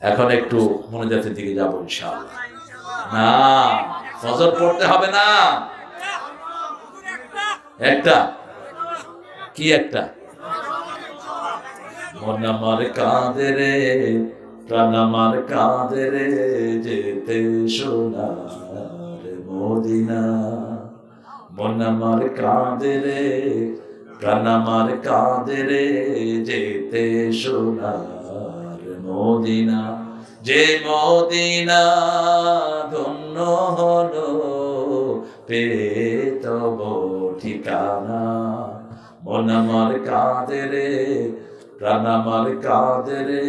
এখন একটু মনোজাতির দিকে যাব ইনশাআল্লাহ। না, ফজর পড়তে হবে না। একটা? কি একটা? মন আমার কাঁদে রে, প্রাণ আমার কাঁদে রে, যেতে সোনার মদিনা। মন আমার কাঁদে রে, প্রাণ আমার কাঁদে রে, যেতে সোনার মদিনা, যে মদিনা ধন্য হলো পেয়ে তব ঠিকানা মন আমার কাঁদে রে প্রাণ আমার কাঁদে রে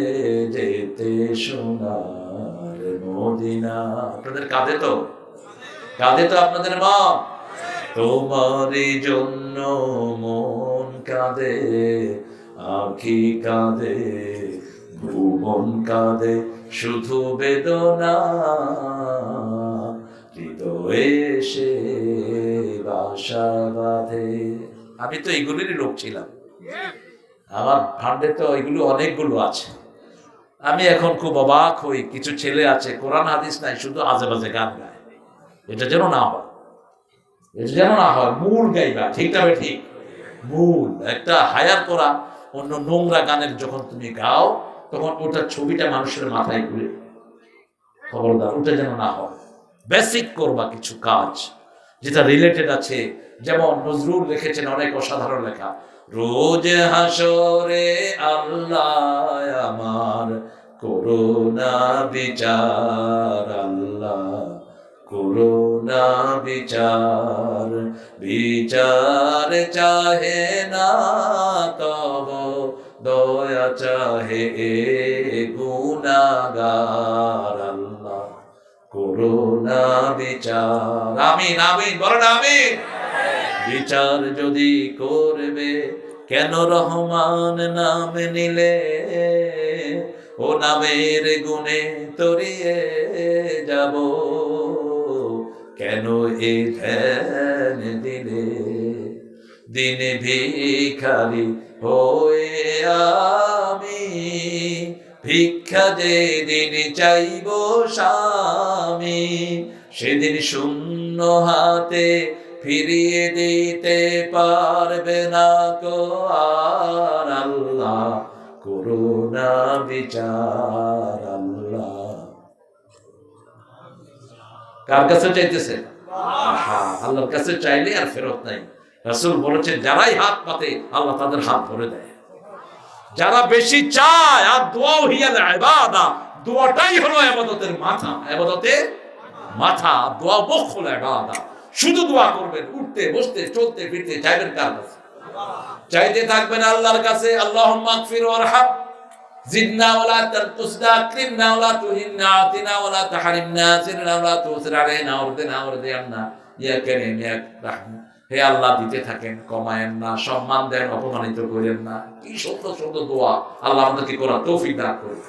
যেতে সোনার মদিনা। আপনাদের কাঁদে তো? কাঁদে তো আপনাদের মা? তোমারই জন্য মন কাঁদে, আখি কাঁদে ভুবন কাঁদে, শুধু বেদনা। হৃদয়ে বাসা বাঁধে। আমি তো এগুলিরই লোক ছিলাম। আমার ফান্ডে তো এগুলো অনেকগুলো আছে। আমি এখন খুব অবাক হই, কিছু ছেলে আছে, কোরআন হাদিস নাই, শুধু আজে বাজে গান গায়। এটা যেন না হয়। এটা যেন না হয়, মূল গাইবা, ঠিক তবে ঠিক মূল, একটা হায়ার করা, অন্য নোংরা গানের যখন তুমি গাও তখন ওটার ছবিটা মানুষের মাথায় ঘুরে। খবরদার, ওটা যেন না হয়। বেসিক করবা কিছু কাজ যেটা রিলেটেড আছে। যেমন নজরুল লিখেছেন অনেক অসাধারণ লেখা, রোজ হাসরে আল্লাহ আমার করোনা বিচার, আল্লাহ করোনা বিচার বিচার চাহে না তব দয়া চাহে গুনাগার আল্লাহ। করোনা বিচার, আমিন আমিন, বলেন আমিন। বিচার যদি করবে, কেন রহমান নাম নিলে? ও নামের গুণে তরিয়ে যাব। কেন এ ধ্যান দিলে? দিনে ভিখারি হয়ে আমি। ভিক্ষা যে দিন চাইব স্বামী সেদিন শূন্য হাতে ফিরিয়ে দিতে পারবে না কো আর আল্লাহ। করুণা বিচার আল্লাহ। কার কাছে চাইতেছে? আল্লাহর কাছে চাইলে আর ফেরত নাই। রাসূল বলেছেন, যারাই হাত পাতে, আল্লাহ তাদের হাত ভরে দেয়। যারা বেশি চায়, আর দোয়াও হিয়াল ইবাদা, দোয়াটাই হলো ইবাদতের মাথা ইবাদতের মাথা দোয়া হলো ইবাদা। শুধু দোয়া করবেন, উঠতে, বসতে, চলতে, ফিরতে চাইবেন কার কাছে? চাইতে থাকবেন আল্লাহর কাছে, আল্লাহুম্মা গফির ওয়ারহাম, জিদনা ওয়ালা তানকুসনা, আকরিমনা ওয়ালা তুহিন্না, আতিনা ওয়ালা তাহরিমনা সিরনা ওয়ালা তুসির, আলাইনা, ওরদিনা ওরদিয়ান্না ইয়া কারীম, ইয়া রাহম। হে আল্লাহ, দিতে থাকেন, কমায়েন না, সম্মান দেন, অপমানিত করেন না। কি সুন্দর সুন্দর দোয়া আল্লাহ আমাদেরকে করা তৌফিক দান করুন।